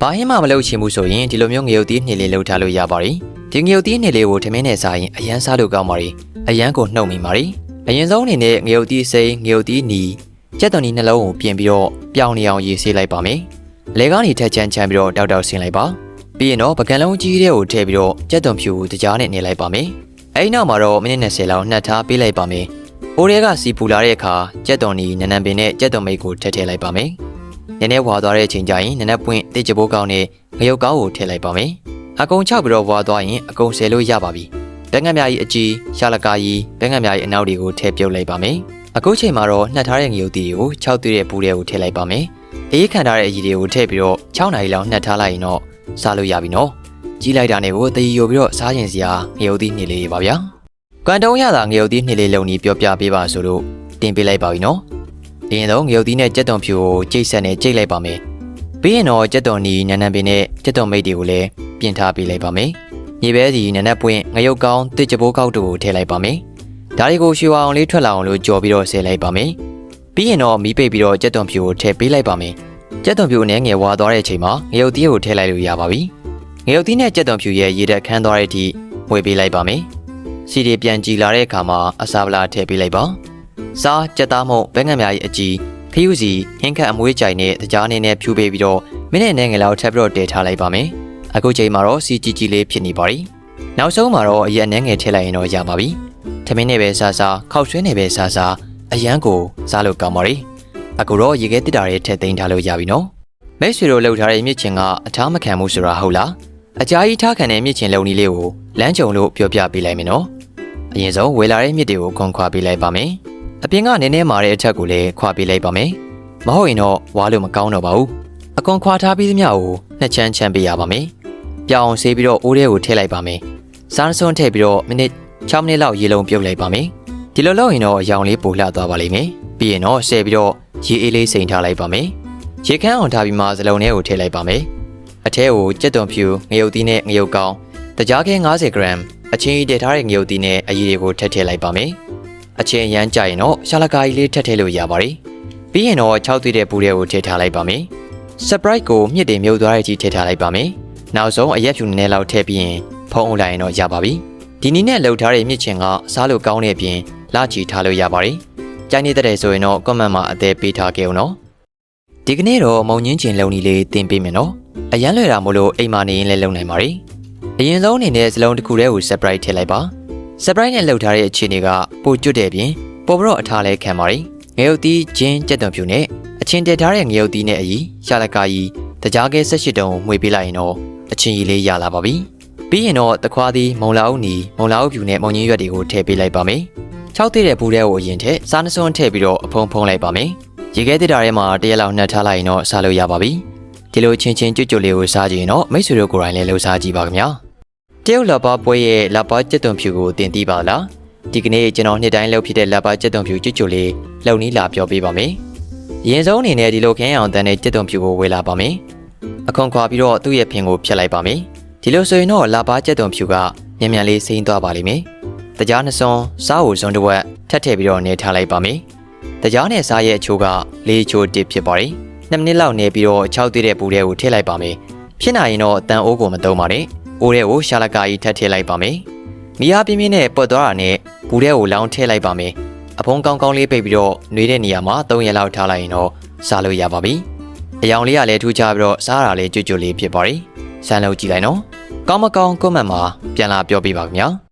ဘာဟင်းမှမလုပ်ချင်ဘူးဆိုရင်ဒီလိုမျိုးငရုတ်သီးနှစ်လေးလှုပ်ထားလို့ရပါတယ်ဒီငရုတ်သီးနှစ်လေးကိုထမင်းနဲ့စားရင်အရန်စားလို့ကောင်းပါတယ်အရန်ကိုနှုတ်မိပါတယ်အရင်ဆုံးအနေနဲ့ငရုတ်သီးစိမ်းငရုတ်သီးနီကြက်သွန်နီနှလုံးကိုပြင်ပြီးတော့ပြောင်းနေအောင်ရေးဆေးလိုက်ပါမယ်လဲကောင်းနေထက်ချမ်းချမ်းပြီးတော့တောက်တောက်ဆင်းလိုက်ပါပြီးရင်တော့ပကံလုံးကြီးတဲ့ကိုထည့်ပြီးတော့ကြက်သွန်ဖြူကိုတကြားနဲ့နေလိုက်ပါမယ်အဲဒီနောက်မှာတော့မိနစ်20လောက်နှက်ထားပေးလိုက်ပါမယ်အိုးတွေကစီပူလာတဲ့အခါကြက်သွန်နီနန်းနန်းပင်နဲ့ကြက်သွန်မိတ်ကိုထည့်ထည့်လိုက်ပါမယ် နည်းနည်းဝါသွားတဲ့အချိန်ကျရင်နည်းနည်းပွင့်တိတ်ကြပိုးကောင်းနဲ့ငရုတ်ကောင်းကိုထည့်လိုက်ပါမယ်။အကုန်ချပြီးတော့ဝါသွားရင်အကုန်ဆယ်လို့ရပါပြီ။ဘဲငတ်များကြီးအကြီးရှာလကာကြီးဘဲငတ်များကြီးအနောက်တွေကိုထည့်ပြုတ်လိုက်ပါမယ်။အခုချိန်မှာတော့နှက်ထားတဲ့ငရုတ်တီတွေကို6သွေးတဲ့ပူတဲ့ကိုထည့်လိုက်ပါမယ်။အေးခံထားတဲ့အကြီးတွေကိုထည့်ပြီးတော့6နာရီလောက်နှက်ထားလိုက်ရင်တော့စားလို့ရပြီနော်။ကြီးလိုက်တာနဲ့ကိုတည်ရိုပြီးတော့စားရင်စရာငရုတ်တီနှစ်လေးပါဗျာ။ကွမ်တုံးရတာငရုတ်တီနှစ်လေးလုံးကြီးပြောပြပေးပါဆိုလို့တင်ပေးလိုက်ပါပြီနော်။ ဒီရင်တော့ငရုတ်သီးနဲ့ကြက်သွန်ဖြူကိုကြိတ်ဆက်နဲ့ကြိတ်လိုက်ပါမယ်။ပြီးရင်တော့ကြက်သွန်နီနန်းနန်းပင်နဲ့ကြက်သွန်မိတ်တွေကိုလည်းပြင်ထားပေးလိုက်ပါမယ်။မြေပဲစီနန်းနန်းပွင့်ငရုတ်ကောင်းတစ်ကြပိုးကောက်တို့ကိုထည့်လိုက်ပါမယ်။ဒါတွေကိုရွှေအောင်လေးထွက်လာအောင်လို့ကြော်ပြီးတော့ဆယ်လိုက်ပါမယ်။ပြီးရင်တော့မီးပိတ်ပြီးတော့ကြက်သွန်ဖြူကိုထည့်ပေးလိုက်ပါမယ်။ကြက်သွန်ဖြူနဲ့ငယ်ဝါသွားတဲ့အချိန်မှာငရုတ်သီးကိုထည့်လိုက်လို့ရပါပြီ။ငရုတ်သီးနဲ့ကြက်သွန်ဖြူရဲ့ရေဓာတ်ခမ်းသွားတဲ့အထိဝေပေးလိုက်ပါမယ်။စီတွေပြန်ကြည်လာတဲ့အခါမှာအစာပလာထည့်ပေးလိုက်ပါ။ စားကြက်သားမုံဘဲငံများ၏အကြီးခရူးစီဟင်းခတ်အမွေးကြိုင်နဲ့တကြားနေနဲ့ဖြူပေးပြီးတော့မိနစ်နဲ့ငယ်လောက်ထပ်ပြီးတော့တည်ထားလိုက်ပါမယ်။အခုချိန်မှာတော့စီကြီးကြီးလေးဖြစ်နေပါပြီ။နောက်ဆုံးမှာတော့အရက်နဲ့ငယ်ထည့်လိုက်ရင်တော့ရပါပြီ။ထမင်းနဲ့ပဲစားစားခောက်ဆွဲနဲ့ပဲစားစားအရန်ကိုစားလို့ကောင်းပါပြီ။အခုတော့ရေခဲတစ်တာတွေထည့်သိမ်းထားလို့ရပြီနော်။မိတ်ဆွေတို့လှုပ်ထားတဲ့မြစ်ချင်ကအထားမခံမှုဆိုတာဟုတ်လား။အကြာကြီးထားခံတဲ့မြစ်ချင်လုံနီလေးကိုလမ်းကြုံလို့ပြောပြပေးလိုက်မယ်နော်။အရင်ဆုံးဝေလာတဲ့မြစ်တွေကိုခွန်ခွာပေးလိုက်ပါမယ်။ အပြင်ကနည်းနည်းမာတဲ့အထက်ကိုလည်းခွာပေးလိုက်ပါမယ်။မဟုတ်ရင်တော့ဝါလို့မကောင်းတော့ပါဘူး။အကွန်ခွာထားပြီးသမျှကိုနှစ်ချမ်းချမ်းပေးရပါမယ်။ပြောင်းအောင်ဆေးပြီးတော့အိုးထဲကိုထည့်လိုက်ပါမယ်။စားစွန်းထည့်ပြီးတော့မိနစ်6မိနစ်လောက်ရေလုံးပြုတ်လိုက်ပါမယ်။ဒီလိုလုပ်ရင်တော့အရောင်လေးပိုလှသွားပါလိမ့်မယ်။ပြီးရင်တော့ဆဲပြီးတော့ရေအေးလေးစိန်ထားလိုက်ပါမယ်။ရေခမ်းအောင်ထားပြီးမှစလုံးထဲကိုထည့်လိုက်ပါမယ်။အထဲကိုကြက်သွန်ဖြူငရုတ်သီးနဲ့ငရုတ်ကောင်းတကြားခဲ90ဂရမ်အချင်းကြီးတည်ထားတဲ့ငရုတ်သီးနဲ့အရည်တွေကိုထည့်ထည့်လိုက်ပါမယ်။ အချင်းရမ်းကြရင်တော့ရှာလကာကြီးလေးထည့်ထည့်လို့ရပါတယ်။ပြီးရင်တော့6သွေးတဲ့ပူတဲ့ကိုထည့်ထားလိုက်ပါမယ်။ Sprite ကိုမြစ်တင်မြုပ်သွားတဲ့အထိထည့်ထားလိုက်ပါမယ်။နောက်ဆုံးအရက်ဖြူနည်းနည်းလောက်ထည့်ပြီးရင်ဖုံးအုပ်လိုက်ရင်တော့ရပါပြီ။ဒီနည်းနဲ့လှုပ်ထားတဲ့မြစ်ချင်ကစားလို့ကောင်းတဲ့အပြင်လာချီထားလို့ရပါတယ်။ကြိုင်းနေတဲ့ဆိုရင်တော့ comment မှာအသေးပေးထားခဲ့အောင်နော်။ဒီကနေ့တော့မုံညင်းချင်လုံနီလေးတင်ပေးမယ်နော်။အရန်လွယ်တာမို့လို့အိမ်မှာနေရင်လည်းလုံနိုင်ပါတယ်။အရင်ဆုံးအနေနဲ့စလုံးတစ်ခုတည်းကို Sprite ထည့်လိုက်ပါ။ surprise နဲ့လှုပ်ထားတဲ့အခြေအနေကပိုကျွတ်တဲ့ပြင်ပေါ်ပြီးတော့အထားလဲခံပါတယ်ငရုတ်သီးဂျင်းကြက်သွန်ဖြူနဲ့အချင်းတက်ထားတဲ့ငရုတ်သီးနဲ့အကြီးရှာလကာကြီးတကြားကဲ၁၈တုံကိုမှွေပေးလိုက်ရင်တော့အချင်းကြီးလေးရလာပါပြီပြီးရင်တော့တခွားသီးမုံလာအုပ်နီမုံလာအုပ်ဖြူနဲ့မုံညင်းရွက်တွေကိုထည့်ပေးလိုက်ပါမယ်၆သေးတဲ့ဘူးတဲ့ကိုအရင်ထည့်စားနှစွန်းထည့်ပြီးတော့အဖုံဖုံလိုက်ပါမယ်ရေခဲတစ်တာထဲမှာတရက်လောက်နှက်ထားလိုက်ရင်တော့စားလို့ရပါပြီဒီလိုချင်းချင်းကြွကြွလေးကိုစားကြည့်ရင်တော့မိတ်ဆွေတို့ကိုယ်တိုင်လည်းလှူစားကြည့်ပါခင်ဗျာ တရုတ်လက်ပါပွဲရဲ့လက်ပါကျက်သွန်ဖြူကိုတင်တီးပါလားဒီကနေ့ကျွန်တော်နှစ်တိုင်းလှုပ်ဖြစ်တဲ့လက်ပါကျက်သွန်ဖြူကျွတ်ကျွတ်လေးလှုပ်နီးလာပြောပေးပါမယ်အရင်ဆုံးအနေနဲ့ဒီလိုခင်းအောင်တန်းတဲ့ကျက်သွန်ဖြူကိုဝေလာပါမယ်အခွန်ခွာပြီးတော့သူ့ရဲ့ဖင်ကိုဖျက်လိုက်ပါမယ်ဒီလိုဆိုရင်တော့လက်ပါကျက်သွန်ဖြူကမြန်မြန်လေးစိမ့်သွားပါလိမ့်မယ်တကြားနှစွန်းစားကိုစွန်းတစ်ဝက်ထပ်ထည့်ပြီးတော့နေထားလိုက်ပါမယ်တကြားနဲ့စားရဲ့အချိုးကလေးချိုးတစ်ဖြစ်ပါတယ်2မိနစ်လောက်နေပြီးတော့6သေးတဲ့ပူတဲ့ကိုထည့်လိုက်ပါမယ်ဖြစ်နိုင်ရင်တော့တန်အိုးကိုမသုံးပါနဲ့ အိုးထဲကိုရှာလကာကြီးထပ်ထည့်လိုက်ပါမယ်။မီးအားပြင်းပြင်းနဲ့ပွက်သွားတာနဲ့ဘူးထဲကိုလောင်းထည့်လိုက်ပါမယ်။အဖုံးကောင်းကောင်းလေးပိတ်ပြီးတော့နှွေးတဲ့နေရာမှာ3ရက်လောက်ထားလိုက်ရင်တော့စားလို့ရပါပြီ။အယောင်လေးကလည်းထူးခြားပြီးတော့စားရတာလေးကြွကြွလေးဖြစ်ပါပြီ။စမ်းလုပ်ကြည့်လိုက်နော်။ကောင်းမကောင်းကွန်မန့်မှာပြန်လာပြောပြပါခင်ဗျာ။